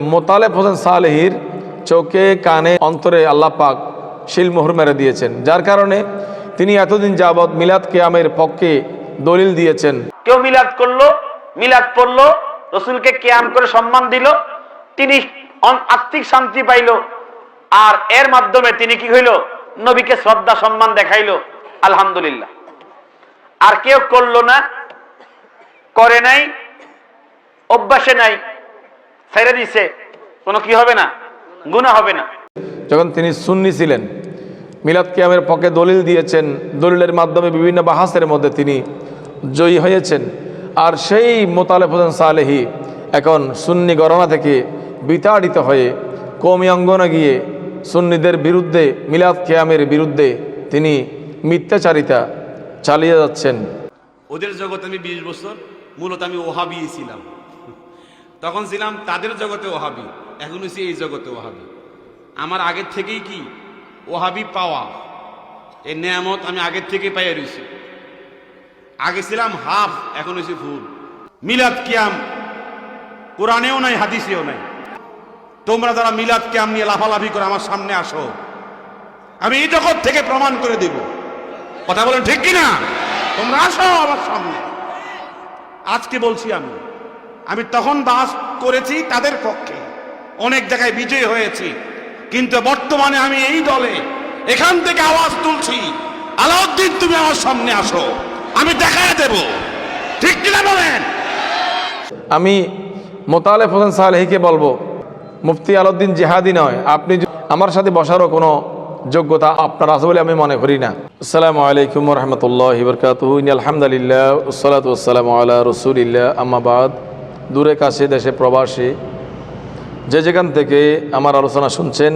মোতালেব হোসেন সালেহির চোখে, কানে, অন্তরে আল্লাহ পাক শিলমোহর মেরে দিয়েছেন। যার কারণে তিনি এতদিন যাবৎ মিলাদ কেয়ামের পক্ষে দলিল দিয়েছেন। কেউ মিলাদ করল, মিলাদ পড়ল, রসুলকে কেয়াম করে সম্মান দিল, তিনি আত্মিক শান্তি পাইল, আর এর মাধ্যমে তিনি কি হইল? নবীকে শ্রদ্ধা, সম্মান দেখাইলো। আলহামদুলিল্লাহ। আর কেউ করল না, করে নাই, অভ্যাসে নাই। ছেড়ে দিছে কোনো কি হবে না? গুণা হবে না। যখন তিনি সুন্নি ছিলেন মিলাদ কিয়ামের পক্ষে দলিল দিয়েছেন দলিলের মাধ্যমে বিভিন্ন বাহাসের মধ্যে তিনি জয়ী হয়েছেন। আর সেই মোতালেব হোসেন সালেহি এখন সুন্নি গণনা থেকে বিতাড়িত হয়ে কমি অঙ্গনে গিয়ে সুন্নিদের বিরুদ্ধে মিলাদ কিয়ামের বিরুদ্ধে তিনি মিথ্যাচারিতা চালিয়ে যাচ্ছেন। ওদের জগতে আমি বিশ বছর মূলত আমি ওহাবি ছিলাম। তখন ছিলাম তাদের জগতে ওহাবি, এখন হচ্ছে এই জগতে ওহাবি। আমার আগের থেকেই কি? ওহাবি পাওয়া। এই নিয়ামত আমি আগের থেকে পাইয়া রয়েছি আগে ছিলাম হাফ, এখন হয়েছে ফুল মিলাদ কিয়াম, কোরআনেও নাই, হাদিসেও নাই। তোমরা যারা মিলাদ কিয়াম নিয়ে লাফালাফি করে আমার সামনে আসো, আমি এই জগৎ থেকে প্রমাণ করে দেব। কথা বলেন ঠিক কিনা? তোমরা আসো আমার সামনে। আজকে বলছি আমি আমি তখন বাস করেছি তাদের পক্ষে। অনেক জায়গায় বিজয় হয়েছি। কিন্তু বর্তমানে আমি এই দলে এখান থেকে আওয়াজ তুলছি, আলাউদ্দিন, তুমি আমার সামনে আসো, আমি দেখায় দেব। ঠিক কিনা বলেন? আমি মোতালেব হোসেন সালেহিকে বলব, মুফতি আলাউদ্দিন জেহাদি নয়, আপনি আমার সাথে বসারও কোনো যোগ্যতা আপনার আছে বলে আমি মনে করি না। আসসালামু আলাইকুম রহমতুল্লাহ আলহামদুলিল্লাহ সালাত আল্লাহ রসুলিল্লাহ আম্মাবাদ দূরে কাছে দেশে প্রবাসী, যে যেখান থেকে আমার আলোচনা শুনছেন,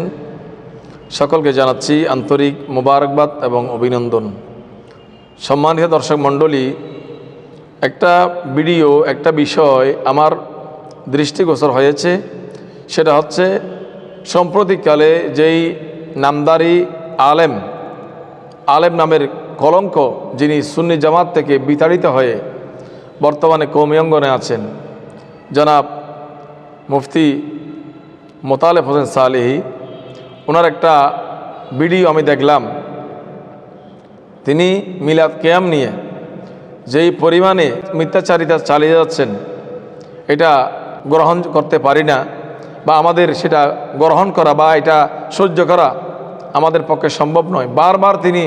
সকলকে জানাচ্ছি আন্তরিক মোবারকবাদ এবং অভিনন্দন। সম্মানিত দর্শক মণ্ডলী, একটা ভিডিও, একটা বিষয় আমার দৃষ্টিগোচর হয়েছে। সেটা হচ্ছে, সাম্প্রতিককালে যেই নামদারি আলেম আলেম নামের কলঙ্ক যিনি সুন্নি জামাত থেকে বিতাড়িত হয়ে বর্তমানে কৌমি অঙ্গনে আছেন জনাব মুফতি মোতালেব হোসেন সালেহি, ওনার একটা ভিডিও আমি দেখলাম। তিনি মিলাদ কেয়াম নিয়ে যেই পরিমাণে মিথ্যাচারিতা চালিয়ে যাচ্ছেন, এটা গ্রহণ করতে পারি না বা আমাদের সেটা গ্রহণ করা বা এটা সহ্য করা আমাদের পক্ষে সম্ভব নয়। বারবার তিনি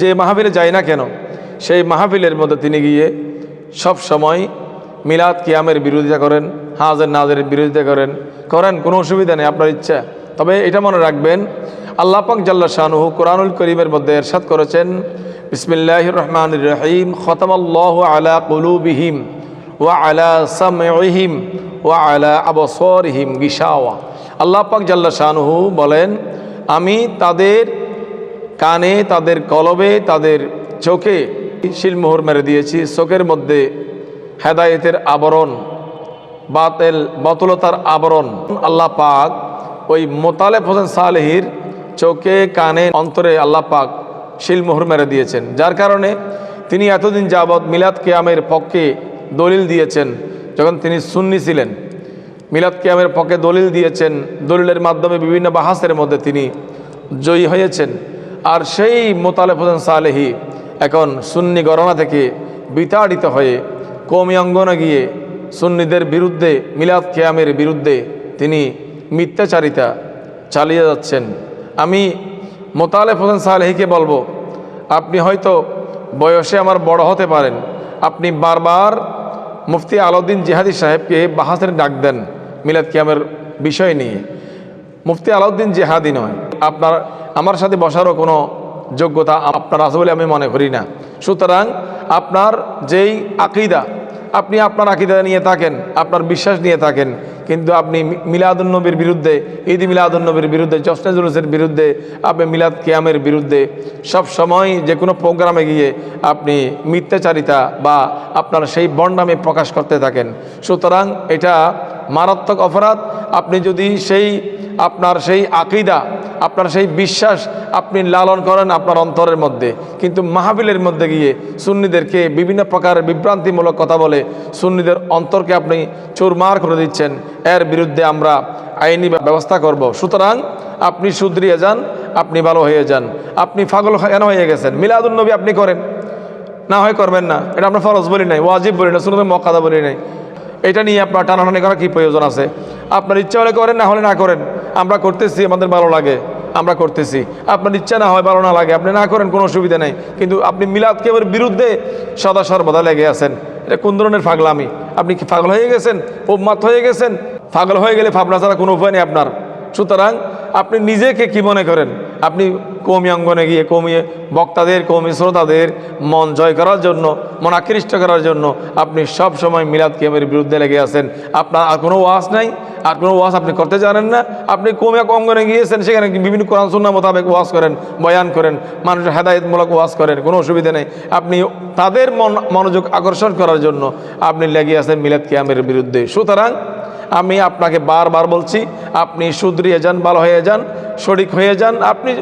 যে মাহফিলে যায় না কেন, সেই মাহফিলের মধ্যে তিনি গিয়ে সব সময় মিলাদ কিয়ামের বিরোধিতা করেন, হাজের নাজের বিরোধিতা করেন করেন, কোনো অসুবিধা নেই, আপনার ইচ্ছা। তবে এটা মনে রাখবেন, আল্লাহ পাক জাল্লা শাহনুহু কোরআনুল করিমের মধ্যে এরশাদ করেছেন বিসমিল্লাহ রহমান রহিম, খতমাল্লাহ আলা কুলুবিহিম, ওয়া আলা সামহিম ওয়া আলা আবসরহিম গিসাওয়া আল্লাহ পাক জাল্লা শাহনুহু বলেন, আমি তাদের কানে, তাদের কলবে, তাদের চোখে শিলমোহর মেরে দিয়েছি, চোখের মধ্যে হেদায়েতের আবরণ, বাতেল, বতলতার আবরণ। আল্লাহ পাক ওই মোতালেব হোসেন সালেহির চোখে, কানে, অন্তরে আল্লাহ পাক শিলমোহর মেরে দিয়েছেন। যার কারণে তিনি এতদিন যাবৎ মিলাদ কেয়ামের পক্ষে দলিল দিয়েছেন, যখন তিনি সুন্নি ছিলেন। মিলাদ কেয়ামের পক্ষে দলিল দিয়েছেন, দলিলের মাধ্যমে বিভিন্ন বাহাসের মধ্যে তিনি জয়ী হয়েছেন। আর সেই মোতালেব হোসেন সালেহি এখন সুন্নি গণনা থেকে বিতাড়িত হয়ে কৌমি অঙ্গনে গিয়ে সুন্নিদের বিরুদ্ধে, মিলাদ কিয়ামের বিরুদ্ধে তিনি মিথ্যাচারিতা চালিয়ে যাচ্ছেন। আমি মোতালেব হোসেন সালেহিকে বলব, আপনি হয়তো বয়সে আমার বড় হতে পারেন। আপনি বারবার মুফতি আলাউদ্দিন জিহাদি সাহেবকে বাহাসের ডাক দেন মিলাদ কিয়ামের বিষয় নিয়ে। মুফতি আলাউদ্দিন জেহাদি নয়। আপনার, আমার সাথে বসারও কোনো যোগ্যতা আপনার আছে বলে আমি মনে করি না। সুতরাং আপনার যেই আকিদা আপনি আপনার আকিদা নিয়ে থাকেন, আপনার বিশ্বাস নিয়ে থাকেন, কিন্তু আপনি মিলাদুন্নবীর বিরুদ্ধে, ঈদ মিলাদুন্নবীর বিরুদ্ধে জসনে জুলুসের বিরুদ্ধে, আপনি মিলাদ কিয়ামের বিরুদ্ধে, সব সময় যে কোনো প্রোগ্রামে গিয়ে আপনি মিথ্যাচারিতা বা আপনার সেই বন্ডামে প্রকাশ করতে থাকেন। সুতরাং এটা মারাত্মক অপরাধ। আপনি যদি সেই আপনার সেই আকিদা, আপনার সেই বিশ্বাস আপনি লালন করেন আপনার অন্তরের মধ্যে। কিন্তু মাহফিলের মধ্যে গিয়ে সুন্নিদেরকে বিভিন্ন প্রকারের বিভ্রান্তিমূলক কথা বলে সুন্নিদের অন্তরকে আপনি চুরমার করে দিচ্ছেন। এর বিরুদ্ধে আমরা আইনি ব্যবস্থা করব। সুতরাং আপনি সুধরিয়ে যান, আপনি ভালো হয়ে যান। আপনি ফাগল কেন হয়ে গেছেন? মিলাদুলনবী আপনি করেন। না হয় করবেন না। এটা আমরা ফরজ বলি নাই, ওয়াজিব বলি না শুনুন মকাদা বলি নাই। এটা নিয়ে আপনার টানাটানি করার কী প্রয়োজন আছে? আপনার ইচ্ছা হলে করেন, না হলে না করেন। আমরা করতেছি, আমাদের ভালো লাগে, আমরা করতেছি। আপনার ইচ্ছা না হয় ভালো না লাগে, আপনি না করেন কোনো অসুবিধা নেই। কিন্তু আপনি মিলাদকে এবার বিরুদ্ধে সদা সর্বদা লেগে আছেন। এটা কোন ধরনের ফাগলামি? আপনি কি পাগল হয়ে গেছেন? উম্মাত হয়ে গেছেন? পাগল হয়ে গেলে ভাবনা ছাড়া কোনো উপায় নেই আপনার। সুতরাং আপনি নিজেকে কি মনে করেন? আপনি কৌমি অঙ্গনে গিয়ে, কৌমি বক্তাদের, কৌমি শ্রোতাদের মন জয় করার জন্য, মন আকৃষ্ট করার জন্য আপনি সব সময় মিলাদ কেমের বিরুদ্ধে লেগে আছেন। আপনার আর কোনো ওয়াস নাই, আর কোনো ওয়াজ আপনি করতে জানেন না। আপনি কৌমি অঙ্গনে গিয়েছেন, সেখানে বিভিন্ন কোরআন সুন্না মোতাবেক ওয়াজ করেন, বয়ান করেন, মানুষের হেদায়তমূলক ওয়াজ করেন, কোনো অসুবিধা নেই। আপনি তাদের মন, মনোযোগ আকর্ষণ করার জন্য আপনি লেগে আছেন মিলাদ কিয়ামের বিরুদ্ধে। সুতরাং আমি আপনাকে বারবার বলছি, আপনি সুদরিয়ে যান, ভালো হয়ে যান শরিক হয়ে যান, আপনি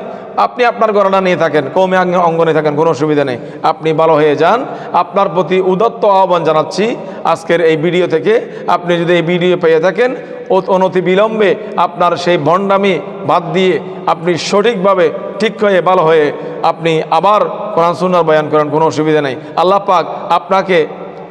আপনি আপনার গণনা নিয়ে থাকেন, কৌমে অঙ্গনে থাকেন, কোনো অসুবিধা নেই, আপনি ভালো হয়ে যান, আপনার প্রতি উদত্ত আহ্বান জানাচ্ছি, আজকের এই ভিডিও থেকে আপনি যদি এই ভিডিও পেয়ে থাকেন ও অনতি বিলম্বে আপনার সেই ভণ্ডামি বাদ দিয়ে আপনি সঠিকভাবে ঠিক হয়ে, ভালো হয়ে আপনি আবার কোরআন সুন্নার বয়ান করেন, কোনো অসুবিধা নেই। আল্লাহ পাক আপনাকে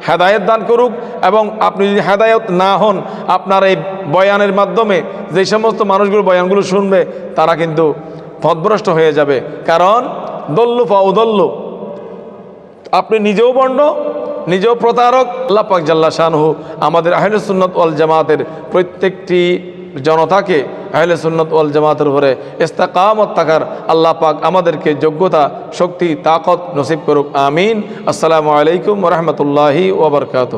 হেদায়ত দান করুক এবং আপনি যদি হেদায়ত না হন, আপনার এই বয়ানের মাধ্যমে যে সমস্ত মানুষগুলো বয়ানগুলো শুনবে, তারা কিন্তু পথভ্রষ্ট হয়ে যাবে। কারণ, দল্লু ফা উদল্লু। আপনি নিজেও বন্ড নিজেও প্রতারক, আল্লাহ জাল্লা শাহু আমাদের আহলে সুন্নত ওয়াল জামাতের প্রত্যেকটি জনতাকে আহলে সুন্নত ওয়াল জামাতের উপরে ইস্তাকামত থাকার আল্লাহ পাক আমাদেরকে যোগ্যতা, শক্তি, তাকত নসিব করুক, আমিন। আসসালামু আলাইকুম রহমতুল্লাহি ওবরকাত